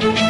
Thank you.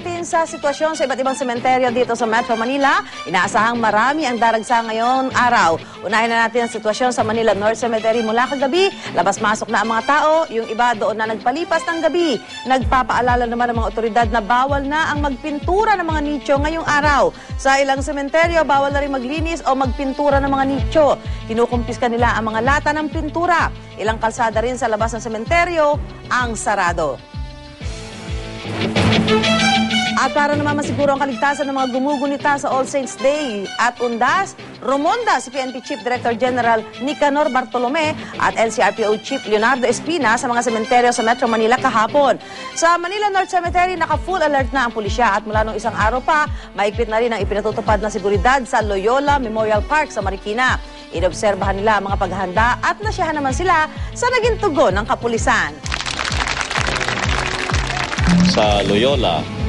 Natin sa sitwasyon sa iba't ibang sementeryo dito sa Metro Manila. Inaasahang marami ang daragsa ngayon araw. Unahin na natin ang sitwasyon sa Manila North Cemetery mula kagabi. Labas-masok na ang mga tao. Yung iba doon na nagpalipas ng gabi. Nagpapaalala naman ng mga otoridad na bawal na ang magpintura ng mga nicho ngayong araw. Sa ilang sementeryo, bawal na rin maglinis o magpintura ng mga nicho. Kinukumpiska nila ang mga lata ng pintura. Ilang kalsada rin sa labas ng sementeryo ang sarado. At para naman masiguro ang kaligtasan ng mga gumugunita sa All Saints Day at Undas, Romonda si PNP Chief Director General Nicanor Bartolome at NCRPO Chief Leonardo Espina sa mga sementeryo sa Metro Manila kahapon. Sa Manila North Cemetery, naka-full alert na ang pulisya at mula nung isang araw pa, maigpit na rin ang ipinatutupad na seguridad sa Loyola Memorial Park sa Marikina. Inobserbahan nila ang mga paghahanda at nasyahan naman sila sa naging tugon ng kapulisan. sa Loyola.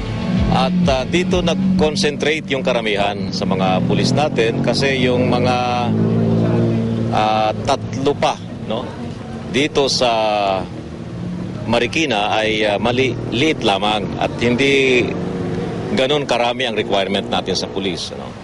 At ah, dito nag-concentrate yung karamihan sa mga pulis natin kasi yung mga ah, tatlo pa no? Dito sa Marikina ay ah, mali lamang at hindi ganun karami ang requirement natin sa pulis no